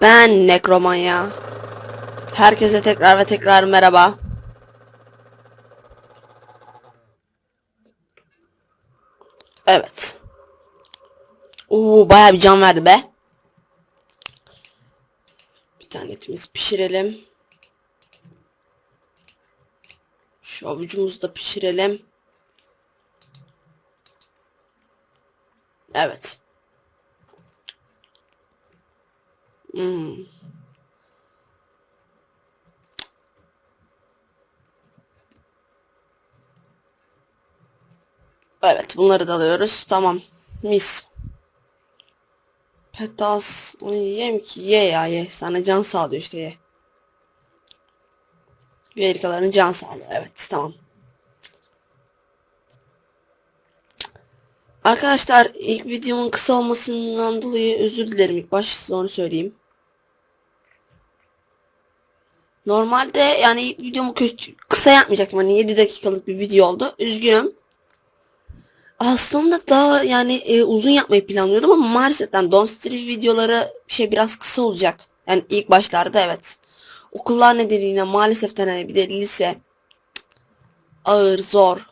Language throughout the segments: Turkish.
Ben Nekromanya. Herkese tekrar ve tekrar merhaba. Evet. Oo bayağı bir can verdi be. Bir tane etimizi pişirelim. Şu avucumuzu da pişirelim. Evet. Hmm. Evet bunları da alıyoruz. Tamam. Mis. Petas. Onu yiyeyim ki. Ye ya ye. Sana can sağlıyor işte ye. Amerikalıların can sağlığı. Evet tamam. Arkadaşlar ilk videomun kısa olmasından dolayı özür dilerim. İlk başta onu söyleyeyim. Normalde yani ilk videomu kö- kısa yapmayacaktım. Hani 7 dakikalık bir video oldu. Üzgünüm. Aslında daha yani e, uzun yapmayı planlıyordum ama maalesef Don't Starve videoları şey biraz kısa olacak. Yani ilk başlarda evet. Okullar nedeniyle maalesef hani bir de lise ağır zor.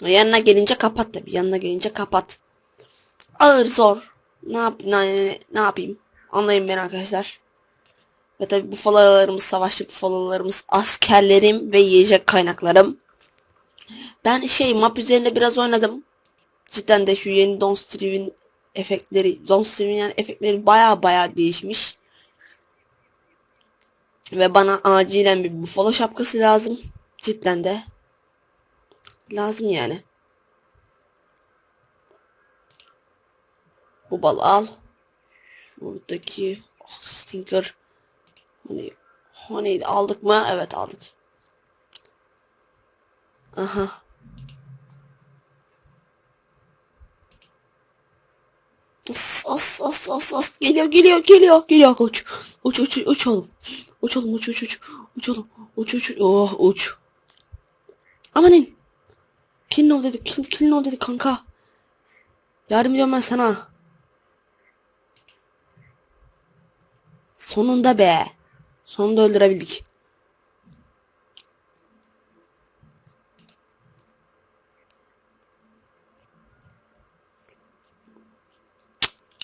Yanına gelince kapat tabi. Yanına gelince kapat. Ağır zor. Ne yap ne, ne yapayım? Anlayın beni arkadaşlar. Ve tabi bufalalarımız, savaşçı bufalalarımız, askerlerim ve yiyecek kaynaklarım. Ben şey map üzerinde biraz oynadım. Cidden de şu yeni Don't Starve'in efektleri, Don't Starve'in yani efektleri baya baya değişmiş. Ve bana acilen bir bufalo şapkası lazım. Cidden de. Lazım yani. Bu balı al. Şuradaki oh, stinker. Hani honey aldık mı? Evet aldık. Aha. As as as as as geliyor geliyor geliyor geliyor. Uç uç uç uç oğlum uç oğlum uç uç. Uç uç oğlum uç uç. Oh uç. Amanın kill no dedi kill, kill no dedi kanka. Yardım ediyorum ben sana. Sonunda be. Sonunda öldürebildik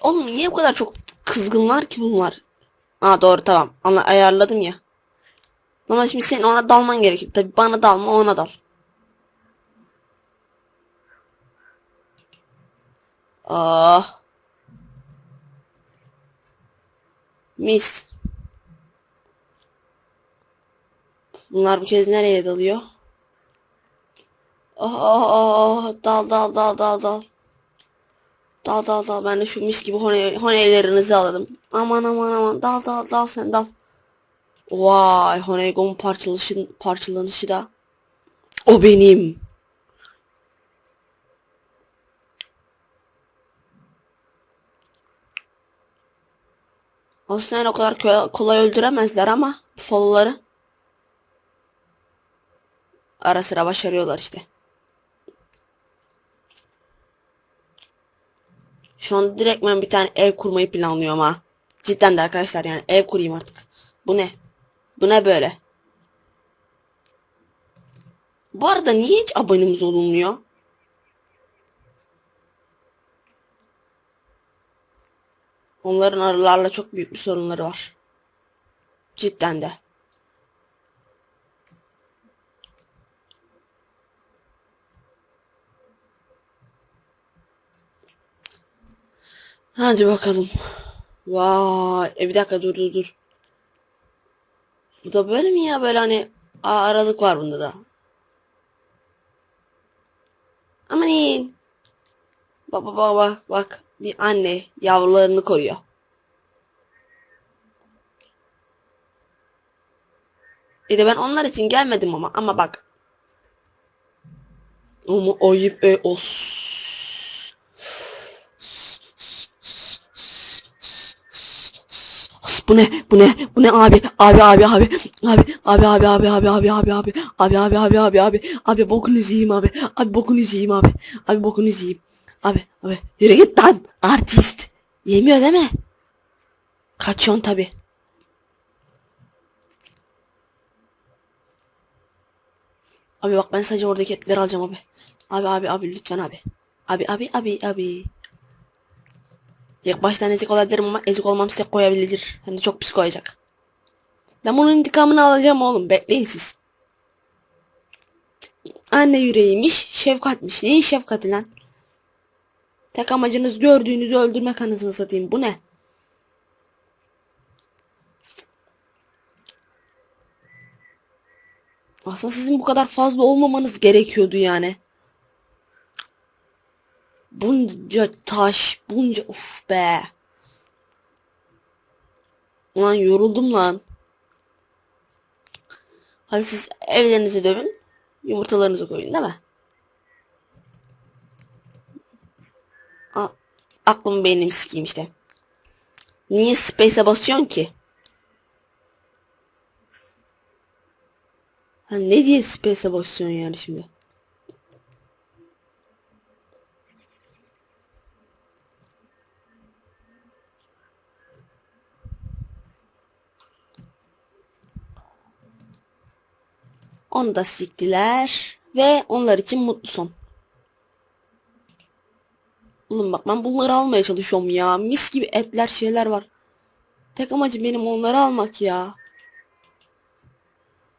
Oğlum niye bu kadar çok kızgınlar ki bunlar? Aa doğru tamam. Anla ayarladım ya. Ama şimdi senin ona dalman gerekir. Tabi bana dalma ona dal. Ah. Mis. Bunlar bu kez nereye dalıyor? Ah ah ah ah. dal dal dal dal dal. Dal dal dal ben de şu mis gibi hone, alalım. Aman aman aman dal dal dal sen dal. Vay Honeygon parçalışı, parçalanışı da. O benim. Aslında yani o kadar kolay öldüremezler ama bu ara sıra başarıyorlar işte. Şu an direktmen bir tane ev kurmayı planlıyorum ha. Cidden de arkadaşlar yani ev kurayım artık. Bu ne? Bu ne böyle? Bu arada niye hiç abonemiz olunmuyor? Onların arılarla çok büyük bir sorunları var. Cidden de. Hadi bakalım. Vay. E bir dakika dur dur dur. Bu da böyle mi ya? Böyle hani aralık var bunda da. Amanin. Bak bak bak bak. Bir anne yavrularını koruyor. E de ben onlar için gelmedim ama ama bak. Ama ayıp e os. Bu ne? Bu ne? Bu ne abi? Abi abi abi. Abi abi abi abi abi abi abi abi. Abi abi abi abi abi. Abi bokunuzu yiyeyim abi. Abi bokunuzu yiyeyim abi. Abi bokunuzu yiyeyim. Abi abi. Yürü git lan. Artist. Yemiyor değil mi? Kaçıyorsun tabi. Abi bak ben sadece oradaki etleri alacağım abi. Abi abi abi lütfen abi. Abi abi abi abi. İlk baştan ezik olabilirim ama ezik olmam size koyabilir. De çok pis koyacak. Ben bunun intikamını alacağım oğlum. Bekleyin siz. Anne yüreğiymiş. Şefkatmiş. Neyin şefkati lan? Tek amacınız gördüğünüzü öldürmek anasını satayım. Bu ne? Aslında sizin bu kadar fazla olmamanız gerekiyordu yani. Bunca taş, bunca uf be. Ulan yoruldum lan. Hadi siz evlerinize dövün. Yumurtalarınızı koyun değil mi? A aklım benim sikeyim işte. Niye space'e basıyorsun ki? Ha ne diye space'e basıyorsun yani şimdi? Onu da siktiler ve onlar için mutlu son. Oğlum bak ben bunları almaya çalışıyorum ya. Mis gibi etler şeyler var. Tek amacım benim onları almak ya.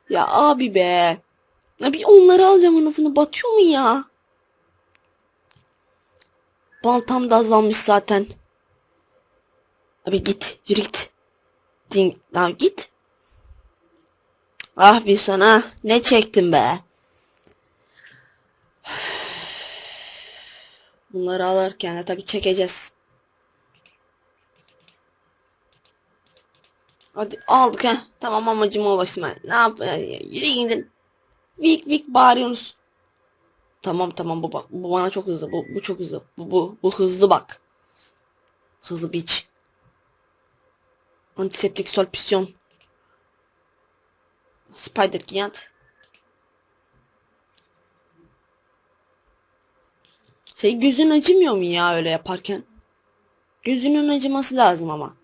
Ya abi be. Ya bir onları alacağım anasını batıyor mu ya? Baltam da azalmış zaten. Abi git yürü git. Ding, lan git. Ah bir sana ne çektim be. Bunları alırken de tabii çekeceğiz. Hadi aldık ha. Tamam amacıma ulaştım ben. Ne yap? Yürü gidin. Vik vik bağırıyorsunuz. Tamam tamam bu bak. Bu bana çok hızlı. Bu, bu çok hızlı. Bu, bu, bu hızlı bak. Hızlı biç. Antiseptik solpisyon. Spider Giant. Şey gözün acımıyor mu ya öyle yaparken? Gözünün acıması lazım ama.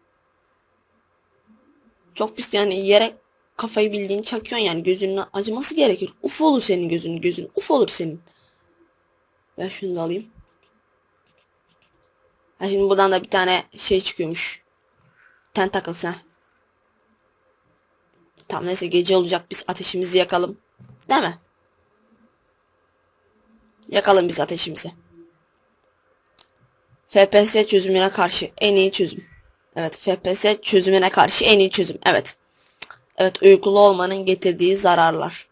Çok pis yani yere kafayı bildiğin çakıyorsun yani gözünün acıması gerekir. Uf olur senin gözünün gözün. Uf olur senin. Ben şunu da alayım. Ha şimdi buradan da bir tane şey çıkıyormuş. Tentacles ha. Tamam neyse gece olacak biz ateşimizi yakalım. Değil mi? Yakalım biz ateşimizi. FPS çözümüne karşı en iyi çözüm. Evet FPS çözümüne karşı en iyi çözüm. Evet. Evet uykulu olmanın getirdiği zararlar.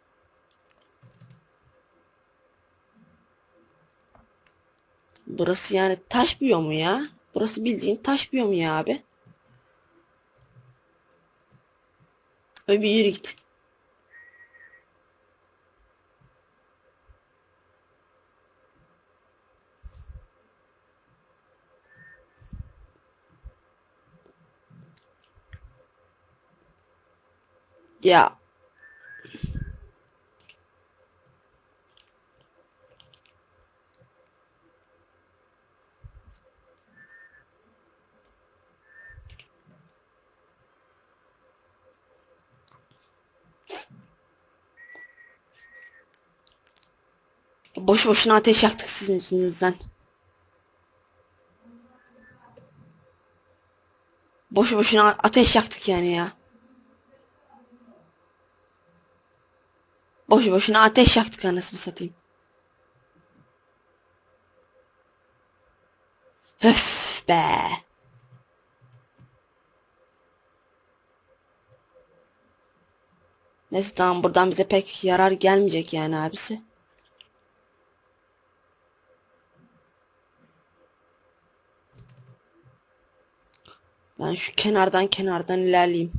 Burası yani taş biyomu ya. Burası bildiğin taş biyomu ya abi. Öyle bir yürü git. Boş boşuna ateş yaktık sizin yüzünüzden. Boş boşuna ateş yaktık yani ya. Boş boşuna ateş yaktık anasını satayım. Öf be. Neyse tamam buradan bize pek yarar gelmeyecek yani abisi. Ben şu kenardan kenardan ilerleyeyim.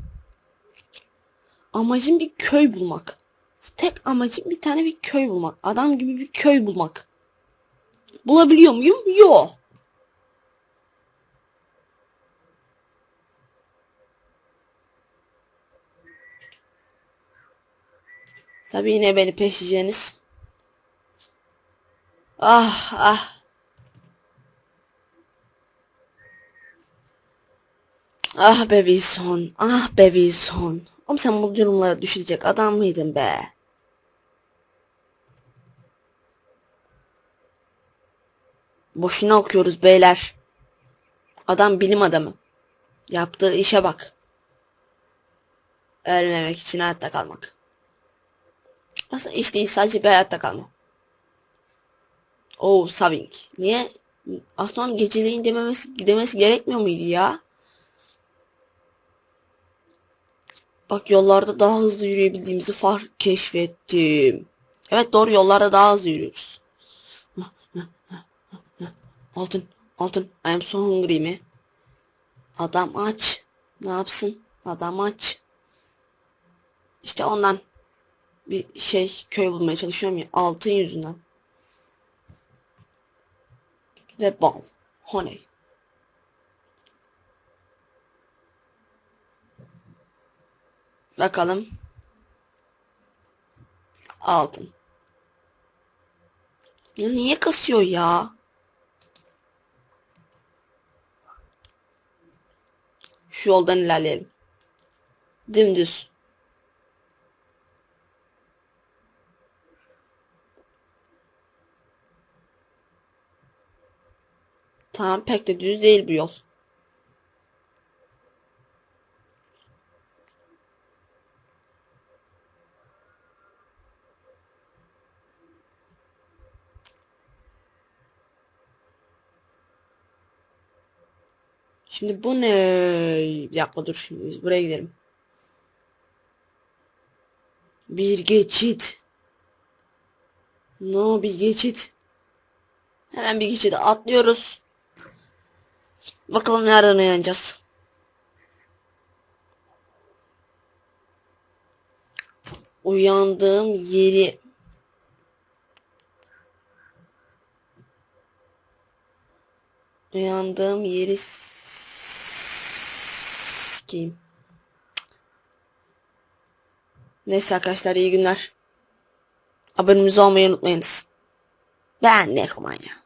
Amacım bir köy bulmak. Tek amacım bir tane bir köy bulmak. Adam gibi bir köy bulmak. Bulabiliyor muyum? Yok. Tabi yine beni peşeceğiniz. Ah ah. Ah be Wilson. Ah be Wilson. Oğlum sen bu durumlara düşecek adam mıydın be? Boşuna okuyoruz beyler. Adam bilim adamı. Yaptığı işe bak. Ölmemek için hayatta kalmak. Aslında iş değil sadece bir hayatta kalma. Oh Saving. Niye? Aslında onun geceleyin dememesi, demesi gerekmiyor muydu ya? Bak yollarda daha hızlı yürüyebildiğimizi fark keşfettim. Evet doğru yollarda daha hızlı yürüyoruz. Altın, altın. I am so hungry mi? Adam aç. Ne yapsın? Adam aç. İşte ondan bir şey köy bulmaya çalışıyorum ya altın yüzünden. Ve bal. Honey. Bakalım. Altın. Ya niye kasıyor ya? Şu yoldan ilerleyelim. Dümdüz. Tamam pek de düz değil bu yol. Şimdi bu ne? Bir dakika dur şimdi biz buraya gidelim. Bir geçit. No bir geçit. Hemen bir geçide atlıyoruz. Bakalım nereden uyanacağız. Uyandığım yeri Uyandığım yeri sikeyim. Neyse arkadaşlar iyi günler. Abonemiz olmayı unutmayınız. Ben Nekroman ya.